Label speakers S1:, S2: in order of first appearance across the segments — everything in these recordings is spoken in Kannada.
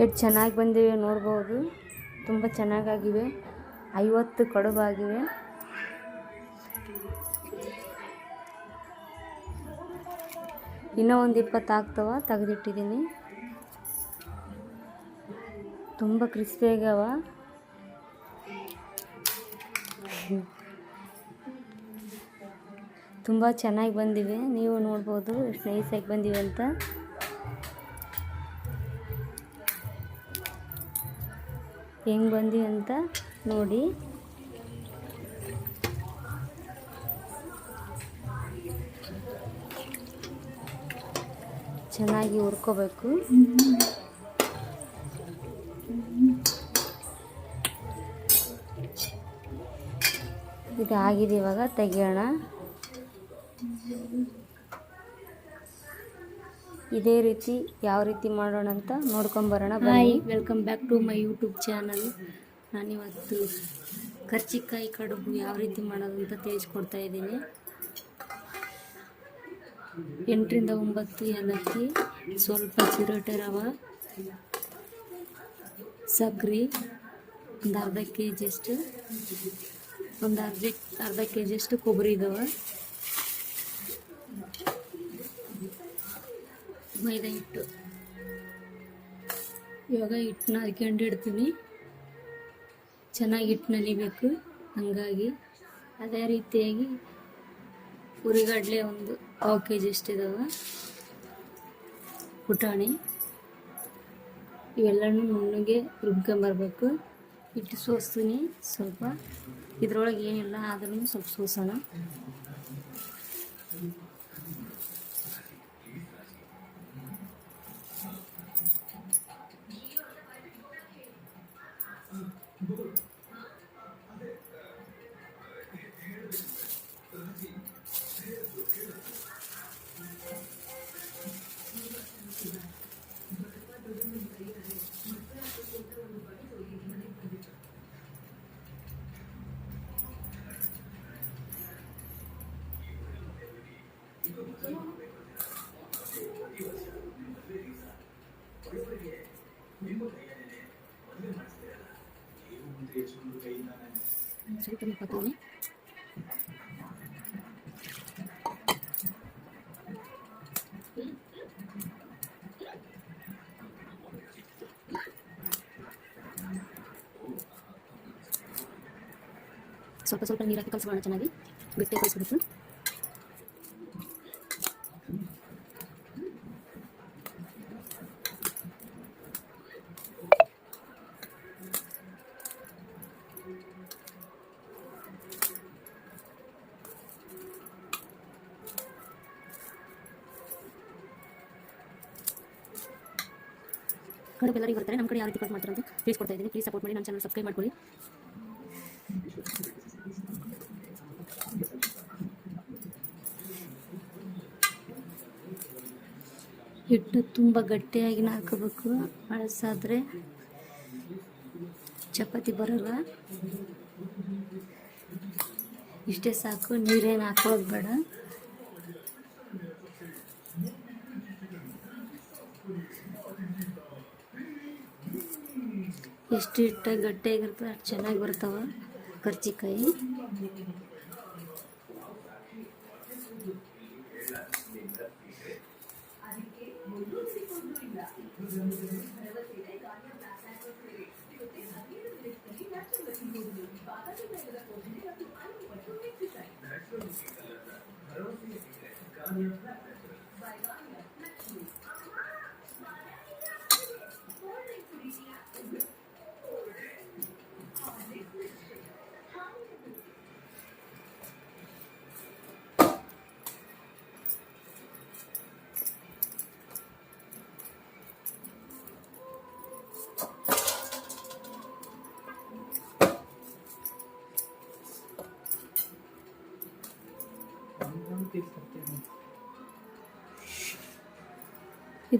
S1: ಎಷ್ಟು ಚೆನ್ನಾಗಿ ಬಂದಿವೆ ನೋಡ್ಬೋದು. ತುಂಬ ಚೆನ್ನಾಗಾಗಿವೆ. ಐವತ್ತು ಕಡುಬಾಗಿವೆ. ಇನ್ನೂ ಒಂದು ಇಪ್ಪತ್ತು ಆಗ್ತವ ತೆಗೆದಿಟ್ಟಿದ್ದೀನಿ ತುಂಬ ಕ್ರಿಸ್ಪಿ ಆಗ್ಯಾವ. ತುಂಬ ಚೆನ್ನಾಗಿ ಬಂದಿವೆ. ನೀವು ನೋಡ್ಬೋದು ಎಷ್ಟು ನೈಸಾಗಿ ಬಂದಿವೆ ಅಂತ. ಹೆಂಗೆ ಬಂದು ಅಂತ ನೋಡಿ. ಚೆನ್ನಾಗಿ ಹುರ್ಕೋಬೇಕು. ಇದು ಆಗಿದೆ ಇವಾಗ ತೆಗಿಯೋಣ. ಇದೇ ರೀತಿ ಯಾವ ರೀತಿ ಮಾಡೋಣ ಅಂತ ನೋಡ್ಕೊಂಬರೋಣ bye welcome back to my YouTube channel ನಾನಿವತ್ತು ಕರ್ಚಿಕಾಯಿ ಕಡುಬು ಯಾವ ರೀತಿ ಮಾಡೋದು ಅಂತ ತಿಳಿಸ್ಕೊಡ್ತಾ ಇದ್ದೀನಿ. ಎಂಟರಿಂದ ಒಂಬತ್ತು ಏಲಕ್ಕಿ ಸ್ವಲ್ಪ ಚಿರೋಟೆ ರವೆ, ಸಕ್ರೆ, ಒಂದು ಅರ್ಧ ಕೆ ಜಿಯಷ್ಟು ಒಂದು ಅರ್ಧ ಅರ್ಧ ಕೆ ಜಿಯಷ್ಟು ಕೊಬ್ಬರಿ ಇದಾವೆ. ಮೈದಾ ಹಿಟ್ಟು. ಇವಾಗ ಹಿಟ್ಟನ್ನ ಇಡ್ತೀನಿ. ಚೆನ್ನಾಗಿ ಹಿಟ್ಟು ನಲಿಬೇಕು, ಹಂಗಾಗಿ. ಅದೇ ರೀತಿಯಾಗಿ ಹುರಿಗಡಲೆ ಒಂದು ಪಾವು ಕೆ ಜಿ ಇದಾವೆ. ಪುಟಾಣಿ. ಇವೆಲ್ಲನೂ ನುಣ್ಣಗೆ ರುಬ್ಕೊಂಬರ್ಬೇಕು ಹಿಟ್ಟು ಸೋಸ್ತೀನಿ ಸ್ವಲ್ಪ. ಇದ್ರೊಳಗೆ ಏನಿಲ್ಲ ಆದ್ರೂ ಸ್ವಲ್ಪ ಸೋಸೋಣ. ಸ್ವಲ್ಪ ನಿಪ್ಪತ್ತೀನಿ ಸ್ವಲ್ಪ ಸ್ವಲ್ಪ ನೀರು ಚೆನ್ನಾಗಿ. ಗಟ್ಟಿ ಕಲಿಸ್ಬಿಟ್ಟು ಕಡುಬು ಎಲ್ಲರಿಗೂ ಬರ್ತಾರೆ ನಮ್ಮ ಕಡೆ ಯಾವ ರೀತಿ ಕಟ್ ಮಾಡ್ತಾರೆ ಅಂತ ತಿಳಿಸ್ಕೊಡ್ತಾ ಇದ್ದೀನಿ. ಪ್ಲೀಸ್ ಸಪೋರ್ಟ್ ಮಾಡಿ ನನ್ನ ಚಾನಲ್ ಸಬ್ಸ್ಕ್ರೈಬ್ ಮಾಡ್ಕೊಳ್ಳಿ. ಹಿಟ್ಟು ತುಂಬ ಗಟ್ಟಿಯಾಗಿ ಹಾಕೋಬೇಕು ಅಳಸಾದರೆ ಚಪಾತಿ ಬರಲ್ಲ. ಇಷ್ಟೇ ಸಾಕು, ನೀರೇನು ಹಾಕೋದು ಬೇಡ. ಎಷ್ಟು ಹಿಟ್ಟ ಗಟ್ಟಿಯಾಗಿರ್ತದೆ ಅಷ್ಟು ಚೆನ್ನಾಗಿ ಬರ್ತಾವ ಕರ್ಜಿಕಾಯಿ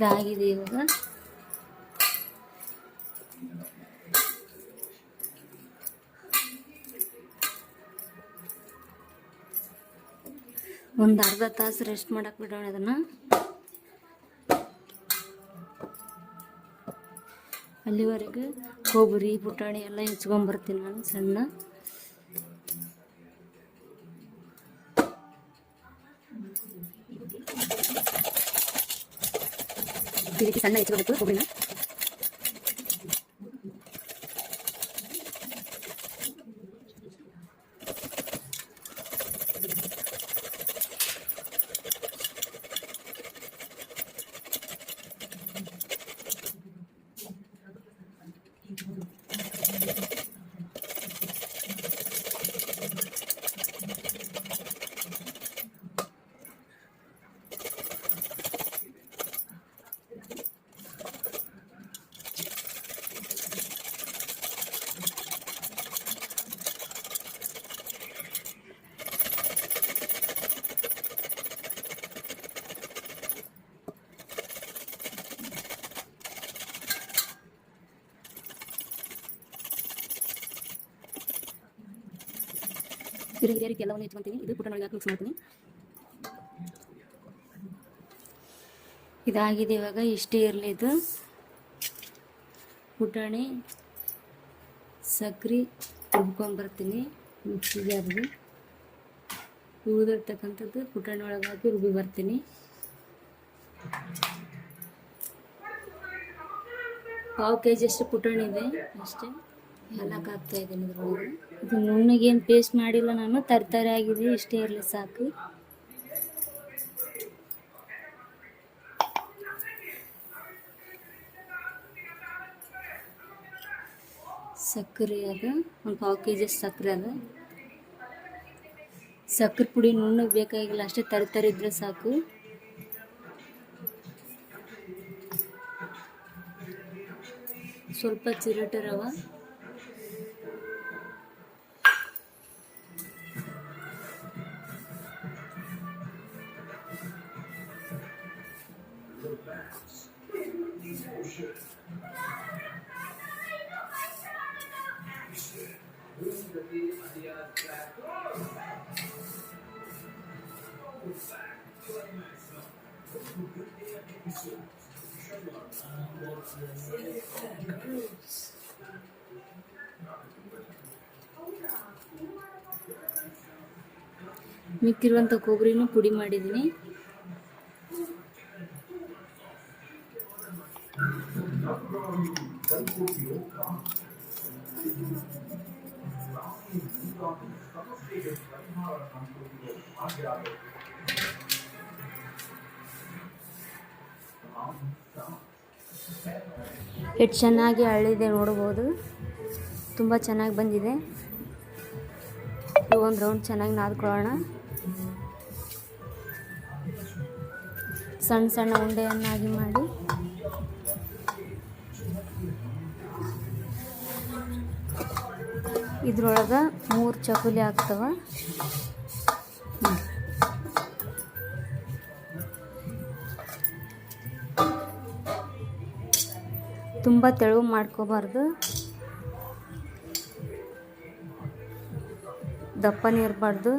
S1: ಇದಾಗಿದೆ ಇವಾಗ. ಒಂದು ಅರ್ಧ ತಾಸು ರೆಸ್ಟ್ ಮಾಡಕ್ಕೆ ಬಿಡೋಣ ಅದನ್ನು ಅಲ್ಲಿವರೆಗೆ ಕೊಬ್ಬರಿ ಪುಟಾಣಿ ಎಲ್ಲ ಹೆಚ್ಕೊಂಬರ್ತೀನಿ ನಾನು ಸಣ್ಣ. ಈ ರೀತಿ ಸಣ್ಣ ಹೆಚ್ಕೋಬೇಕು ಇದೇ ಇದೇ ರೀತಿ ಎಲ್ಲವನ್ನು ಹೆಚ್ಕೊಂತೀನಿ ಇದು ಪುಟಾಣಿಗೆ ಹಾಕಿ ಮಿಕ್ಸ್ ಮಾಡ್ತೀನಿ. ಇದಾಗಿದೆ ಇವಾಗ, ಇಷ್ಟೇ ಇರಲಿ ಇದು. ಪುಟಾಣಿ, ಸಕ್ರೆ ರುಬ್ಕೊಂಬರ್ತೀನಿ ಮಿಕ್ಸಿ ಜಾರ್ಗೆ ಉಳಿದಿರ್ತಕ್ಕಂಥದ್ದು ಪುಟಾಣಿ ಒಳಗೆ ಹಾಕಿ ರುಬ್ಬಿ ಬರ್ತೀನಿ. ಪಾವು ಕೆ ಜಿ ಅಷ್ಟು ಪುಟಾಣಿ ಇದೆ. ಅಷ್ಟೇ. ಹಾಲಕ್ಕೆ ಇದ್ರೊಳಗೆ ಇದು ನುಣ್ಣಗೇನು ಪೇಸ್ಟ್ ಮಾಡಿಲ್ಲ ನಾನು, ತರ್ತಾರೆ ಆಗಿದೆ ಇಷ್ಟೇ ಇರಲಿ ಸಾಕು. ಸಕ್ಕರೆ ಅದ, ಒಂದು ಪಾವು ಕೆ ಜಿ ಸಕ್ಕರೆ ಅದ. ಸಕ್ಕರೆ ಪುಡಿ ನುಣ್ಣಗೆ ಬೇಕಾಗಿಲ್ಲ, ಅಷ್ಟೇ ತರ್ತಾರೆ ಇದ್ರೆ ಸಾಕು. ಸ್ವಲ್ಪ ಚಿರಟ ರವ. ಮಿಕ್ಕಿರುವಂಥ ಕೊಬ್ಬರಿನೂ ಪುಡಿ ಮಾಡಿದ್ದೀನಿ. ಎಷ್ಟು ಚೆನ್ನಾಗಿ ಹಳ್ಳಿದೆ ನೋಡ್ಬೋದು. ತುಂಬ ಚೆನ್ನಾಗಿ ಬಂದಿದೆ. ಒಂದು ರೌಂಡ್ ಚೆನ್ನಾಗಿ ನಾದ್ಕೊಳ್ಳೋಣ. ಸಣ್ಣ ಸಣ್ಣ ಉಂಡೆಯನ್ನಾಗಿ ಮಾಡಿ. ಇದ್ರೊಳಗೆ ಮೂರು ಚಕುಲಿ ಆಗ್ತವ. ತುಂಬ ತೆಳು ಮಾಡ್ಕೋಬಾರ್ದು. ದಪ್ಪನೇ ಇರಬಾರ್ದು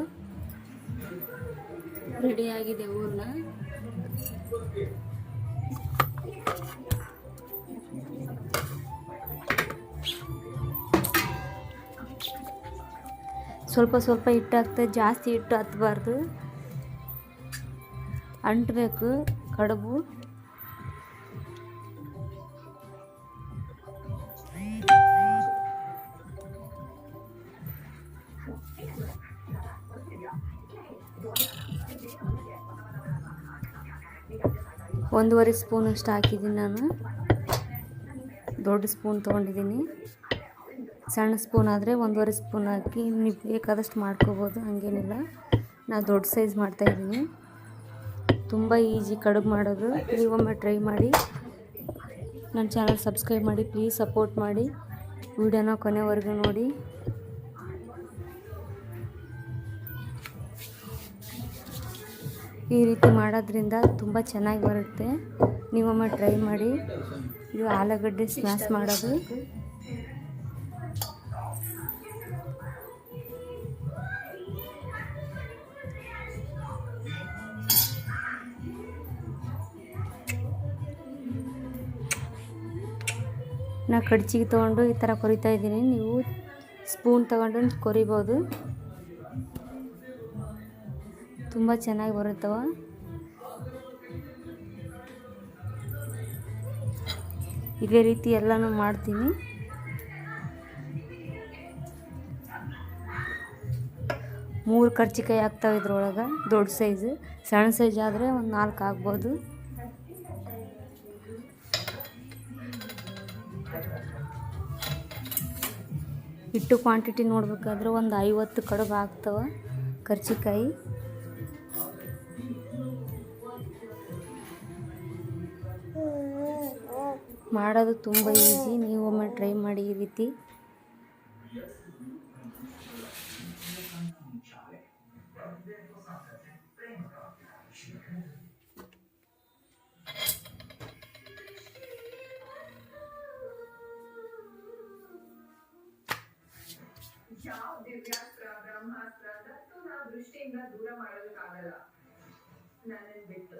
S1: ರೆಡಿಯಾಗಿದೆ ಹೂರ್ಣ ಸ್ವಲ್ಪ ಸ್ವಲ್ಪ ಹಿಟ್ಟು ಹಾಕ್ತಾ ಜಾಸ್ತಿ ಹಿಟ್ಟು ಹತ್ತಬಾರ್ದು ಅಂಟಬೇಕು, ಕಡುಬು. ಒಂದೂವರೆ ಸ್ಪೂನಷ್ಟು ಹಾಕಿದ್ದೀನಿ ನಾನು. ದೊಡ್ಡ ಸ್ಪೂನ್ ತೊಗೊಂಡಿದ್ದೀನಿ. ಸಣ್ಣ ಸ್ಪೂನ್ ಆದರೆ ಒಂದೂವರೆ ಸ್ಪೂನ್ ಹಾಕಿ ನೀವು ಬೇಕಾದಷ್ಟು ಮಾಡ್ಕೋಬೋದು, ಹಾಗೇನಿಲ್ಲ. ನಾನು ದೊಡ್ಡ ಸೈಜ್ ಮಾಡ್ತಾಯಿದ್ದೀನಿ ತುಂಬ ಈಜಿ ಕಡುಬು ಮಾಡೋದು. ನೀವೊಮ್ಮೆ ಟ್ರೈ ಮಾಡಿ. ನನ್ನ ಚಾನಲ್ ಸಬ್ಸ್ಕ್ರೈಬ್ ಮಾಡಿ, ಪ್ಲೀಸ್ ಸಪೋರ್ಟ್ ಮಾಡಿ. ವಿಡಿಯೋನ ಕೊನೆವರೆಗೂ ನೋಡಿ. ಈ ರೀತಿ ಮಾಡೋದ್ರಿಂದ ತುಂಬ ಚೆನ್ನಾಗಿ ಬರುತ್ತೆ. ನೀವೊಮ್ಮೆ ಟ್ರೈ ಮಾಡಿ. ಇದು ಆಲೂಗಡ್ಡೆ ಸ್ಮ್ಯಾಶ್ ಮಾಡೋದು. ನಾ ಕಡ್ಚಿಗೆ ತೊಗೊಂಡು ಈ ಥರ ಕೊರಿತಾ ಇದ್ದೀನಿ. ನೀವು ಸ್ಪೂನ್ ತೊಗೊಂಡು ಕೊರಿಬೋದು. ತುಂಬ ಚೆನ್ನಾಗಿ ಬರುತ್ತವ. ಇದೇ ರೀತಿ ಎಲ್ಲನೂ ಮಾಡ್ತೀನಿ. ಮೂರು ಕರ್ಚಿಕಾಯಿ ಆಗ್ತಾವೆ ಇದ್ರೊಳಗೆ, ದೊಡ್ಡ ಸೈಜ್. ಸಣ್ಣ ಸೈಜ್ ಆದರೆ ಒಂದು ನಾಲ್ಕು ಆಗ್ಬೋದು. ಹಿಟ್ಟು ಕ್ವಾಂಟಿಟಿ ನೋಡ್ಬೇಕಾದ್ರೆ ಒಂದು ಐವತ್ತು ಕಡುಬು ಆಗ್ತವೆ ಕರ್ಚಿಕಾಯಿ. ಮಾಡೋದು ತುಂಬ ಈಸಿ ನೀವು ಒಮ್ಮೆ ಟ್ರೈ ಮಾಡಿ ಈ ರೀತಿ.
S2: ನನ್ನನ್ ಬಿಟ್ಟು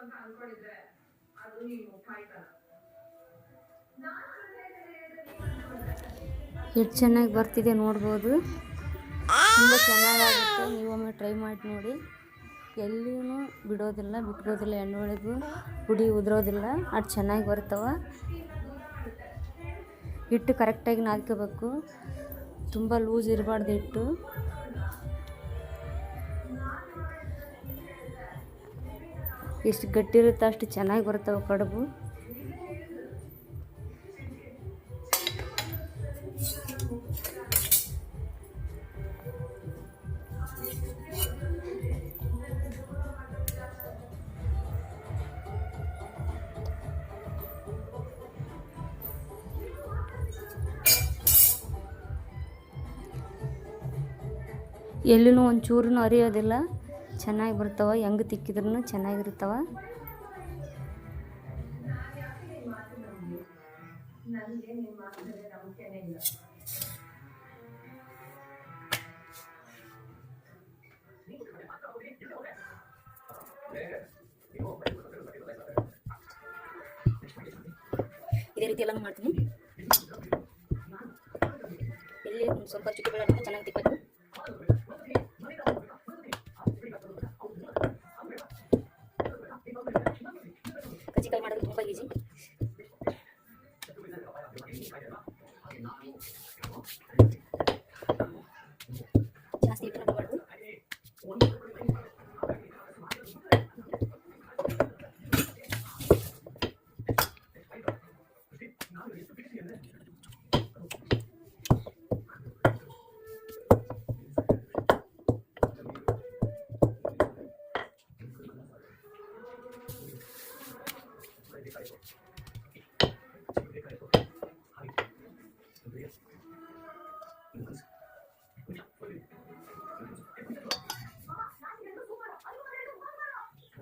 S2: ಅಂತ ಅನ್ಕೊಂಡಿದ್ರೆ ಅದು
S1: ಎಷ್ಟು ಚೆನ್ನಾಗಿ ಬರ್ತಿದೆ ನೋಡ್ಬೋದು. ತುಂಬ ಚೆನ್ನಾಗಾಗುತ್ತೆ. ನೀವೊಮ್ಮೆ ಟ್ರೈ ಮಾಡಿ ನೋಡಿ. ಎಲ್ಲಿಯೂ ಬಿಡೋದಿಲ್ಲ, ಬಿಟ್ಕೋದಿಲ್ಲ, ಎಣ್ಣೆ ಒಳಗೂ ಪುಡಿ ಉದುರೋದಿಲ್ಲ. ಅಷ್ಟು ಚೆನ್ನಾಗಿ ಬರ್ತವೆ. ಹಿಟ್ಟು ಕರೆಕ್ಟಾಗಿ ನಾದ್ಕೋಬೇಕು. ತುಂಬ ಲೂಸ್ ಇರಬಾರ್ದು ಹಿಟ್ಟು ಎಷ್ಟು ಗಟ್ಟಿ ಇರುತ್ತೋ ಅಷ್ಟು ಚೆನ್ನಾಗಿ ಬರ್ತವೆ ಕಡುಬು. ಎಲ್ಲೂ ಒಂಚೂರು ಅರಿಯೋದಿಲ್ಲ. ಚೆನ್ನಾಗಿ ಬರ್ತಾವೆ ಹೆಂಗೆ ತಿಕ್ಕಿದ್ರೂ ಚೆನ್ನಾಗಿರ್ತಾವ.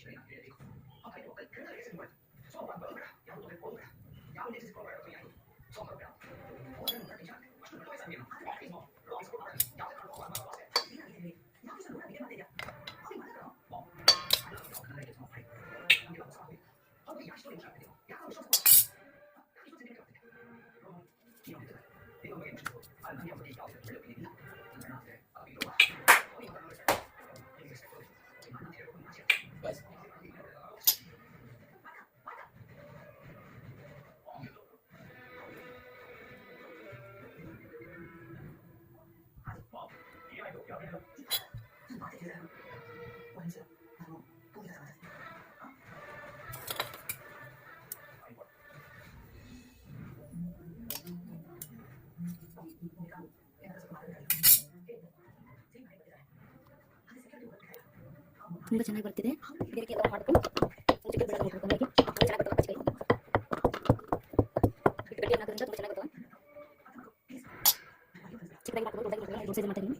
S1: appreciate it. ತುಂಬ
S3: ಚೆನ್ನಾಗಿ ಬರ್ತಿದೆ. ಈ ರೀತಿ ಎಲ್ಲ ಮಾಡ್ಕೊಂಡು ಚೆನ್ನಾಗಿ ಬರ್ತವೆ ಕರ್ಜಿಕಾಯಿ ಇಟ್ಟು ಗಟ್ಟಿ ತುಂಬ ಚೆನ್ನಾಗಿ ಚಿಕ್ಕದಾಗಿ ಮಾಡ್ಕೊಂಡು ದೊಡ್ಡದಾಗಿ ಮಾಡ್ತೀನಿ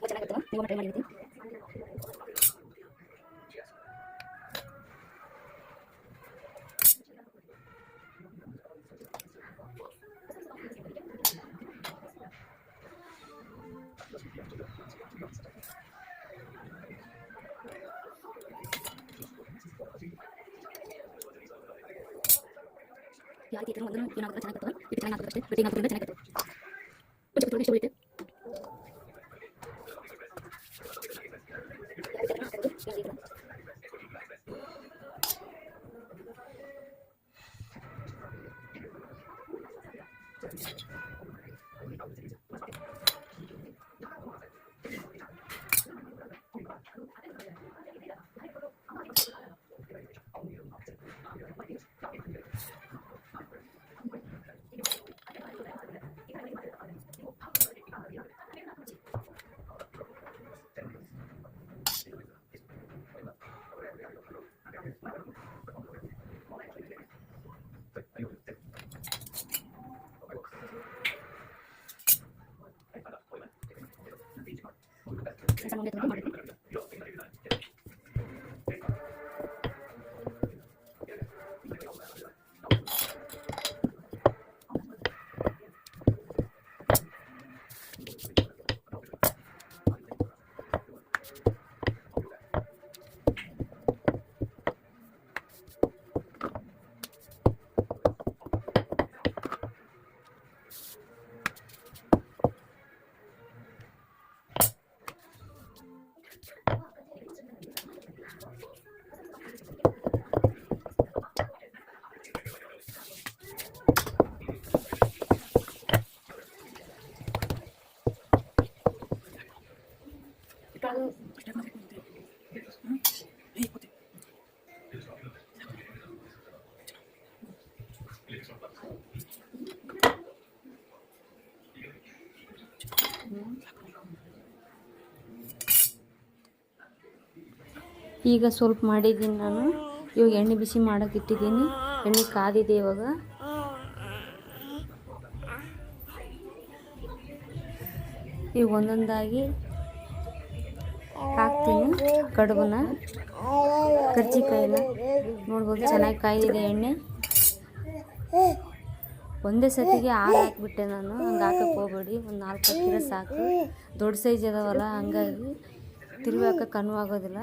S3: ಚೆನ್ನಾಗಿ ಬರ್ತವೆ ನೀವು ಟ್ರೈ ಮಾಡಿರ್ತೀನಿ ಯಾವ ರೀತಿ ಇದ್ರೂ ಒಂದನ್ನು ಏನಾಗುತ್ತೆ ಚೆನ್ನಾಗಿ ಬರ್ತವೆ ಇದು ಚೆನ್ನಾಗಿ ಹಾಕೋದು ಅಷ್ಟೇ ಗಟ್ಟಿ ಹಾಕೋದ್ರಿಂದ ಚೆನ್ನಾಗಿ ಬರ್ತವೆ కొంచెం ತೊಗೊಂಡು ಎಷ್ಟು ಉಳಿಯುತ್ತೆ ಯಾವ ರೀತಿ ಅದನ್ನ ಹಾಕೋದು, ಯಾವ ರೀತಿ ಅದನ್ನ ಸಣ್ಣ ಉಂಡೆ ತೊಗೊಂಡು ಮಾಡಬೇಕು
S1: ಈಗ ಸ್ವಲ್ಪ ಮಾಡಿದ್ದೀನಿ ನಾನು. ಇವಾಗ ಎಣ್ಣೆ ಬಿಸಿ ಮಾಡೋಕೆ ಇಟ್ಟಿದ್ದೀನಿ. ಎಣ್ಣೆ ಕಾದಿದೆ ಇವಾಗ. ಈಗ ಒಂದೊಂದಾಗಿ ಹಾಕ್ತೀನಿ ಕಡುಬನ್ನ. ಕರ್ಜಿಕಾಯಿನ. ನೋಡ್ಬೋದು ಚೆನ್ನಾಗಿ ಕಾಯಿದೆ ಎಣ್ಣೆ. ಒಂದೇ ಸತಿಗೆ ಆರು ಹಾಕ್ಬಿಟ್ಟೆ ನಾನು. ಹಂಗೆ ಹಾಕಕ್ಕೆ ಹೋಗ್ಬೇಡಿ. ಒಂದು ನಾಲ್ಕು ಹಾಕಿದ್ರೆ ಸಾಕು. ದೊಡ್ಡ ಸೈಜ್ ಅದಾವಲ್ಲ, ಹಂಗಾಗಿ ತಿರುವಿ ಹಾಕಕ್ಕೆ ಕಣ್ಣು ಆಗೋದಿಲ್ಲ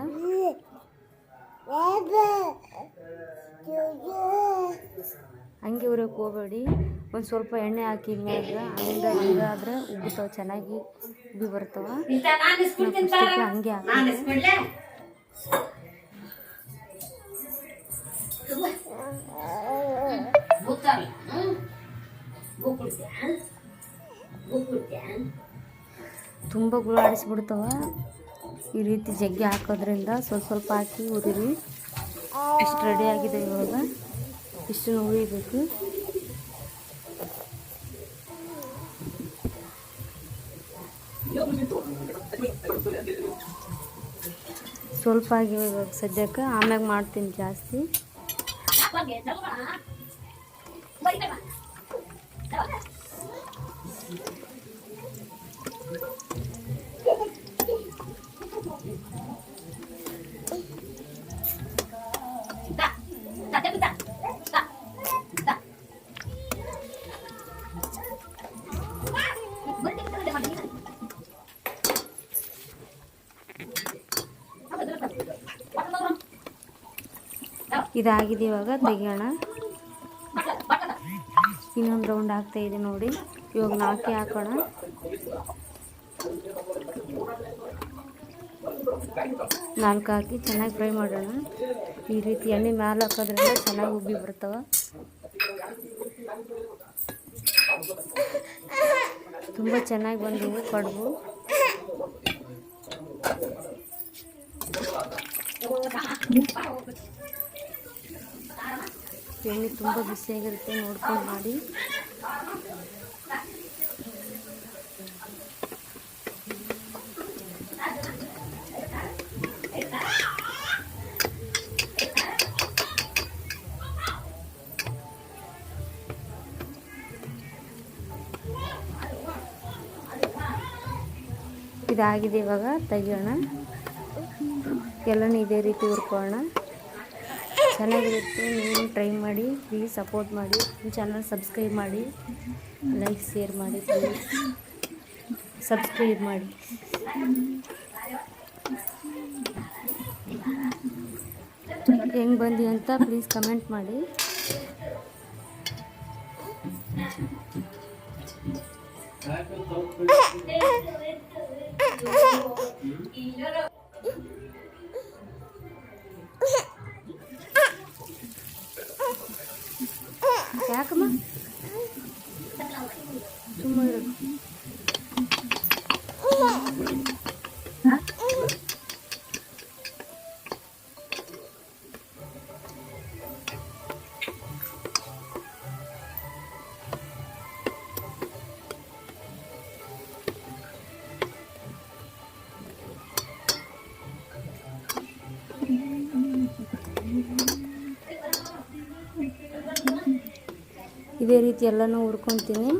S1: ಹಂಗೆ ಉರಿಯೋಕೆ ಹೋಗಬೇಡಿ. ಒಂದು ಸ್ವಲ್ಪ ಎಣ್ಣೆ ಹಾಕಿ ಮ್ಯಾಗ ಹಂಗೆ ಹಿಂಗಾದ್ರೆ ಉಬ್ಬುತ್ತಾವೆ ಚೆನ್ನಾಗಿ ಉಬ್ಬಿ ಬರ್ತಾವೆ. ಹಂಗೆ ಹಾಕಿ ತುಂಬ ಗುಳಾಡಿಸ್ಬಿಡ್ತಾವ ಈ ರೀತಿ ಜಗ್ಗಿ ಹಾಕೋದ್ರಿಂದ ಸ್ವಲ್ಪ ಸ್ವಲ್ಪ ಹಾಕಿ ಉರಿರಿ ಇಷ್ಟು ರೆಡಿ ಆಗಿದೆ ಇವಾಗ? ಇಷ್ಟು ಉರಿಬೇಕು ಸ್ವಲ್ಪ ಆಗಿವೆ ಇವಾಗ ಸದ್ಯಕ್ಕೆ. ಆಮ್ಯಾಗ ಮಾಡ್ತೀನಿ ಜಾಸ್ತಿ. ಇದಾಗಿದೆ ಇವಾಗ. ತೆಗಿಯೋಣ. ಇನ್ನೊಂದು ರೌಂಡ್ ಆಗ್ತಾ ಇದೆ ನೋಡಿ. ಇವಾಗ ನಾಕಿ ಹಾಕೋಣ. ನಾಲ್ಕು ಹಾಕಿ ಚೆನ್ನಾಗಿ ಫ್ರೈ ಮಾಡೋಣ. ಈ ರೀತಿ ಎಣ್ಣೆ ಮ್ಯಾಲೆ ಹಾಕೋದ್ರಿಂದ ಚೆನ್ನಾಗಿ ಉಬ್ಬಿ ಬರ್ತಾವ. ತುಂಬ ಚೆನ್ನಾಗಿ ಬಂದಿವೆ ಕಡುಬು. ಎಣ್ಣೆ ತುಂಬ ಬಿಸಿಯಾಗಿರುತ್ತೆ ನೋಡ್ಕೊಂಡು ಮಾಡಿ. ಇದಾಗಿದೆ ಇವಾಗ ತೆಗಿಯೋಣ. ಎಲ್ಲನೂ ಇದೇ ರೀತಿ ಹುರ್ಕೊಳ್ಳೋಣ. ಚೆನ್ನಾಗಿರುತ್ತೆ, ನೀವು ಟ್ರೈ ಮಾಡಿ ಪ್ಲೀಸ್ ಸಪೋರ್ಟ್ ಮಾಡಿ, ನಿಮ್ಮ ಚಾನಲ್ ಸಬ್ಸ್ಕ್ರೈಬ್ ಮಾಡಿ ಲೈಕ್ ಶೇರ್ ಮಾಡಿ ಪ್ಲೀಸ್ ಸಬ್ಸ್ಕ್ರೈಬ್ ಮಾಡಿ. ಹೆಂಗೆ ಬಂದಿ ಅಂತ ಪ್ಲೀಸ್ ಕಮೆಂಟ್ ಮಾಡಿ. ಯಾಕಮ್ಮ ಸುಮ್ಮ ಇದೇ ರೀತಿ ಎಲ್ಲನೂ ಹುರ್ಕೊತೀನಿ.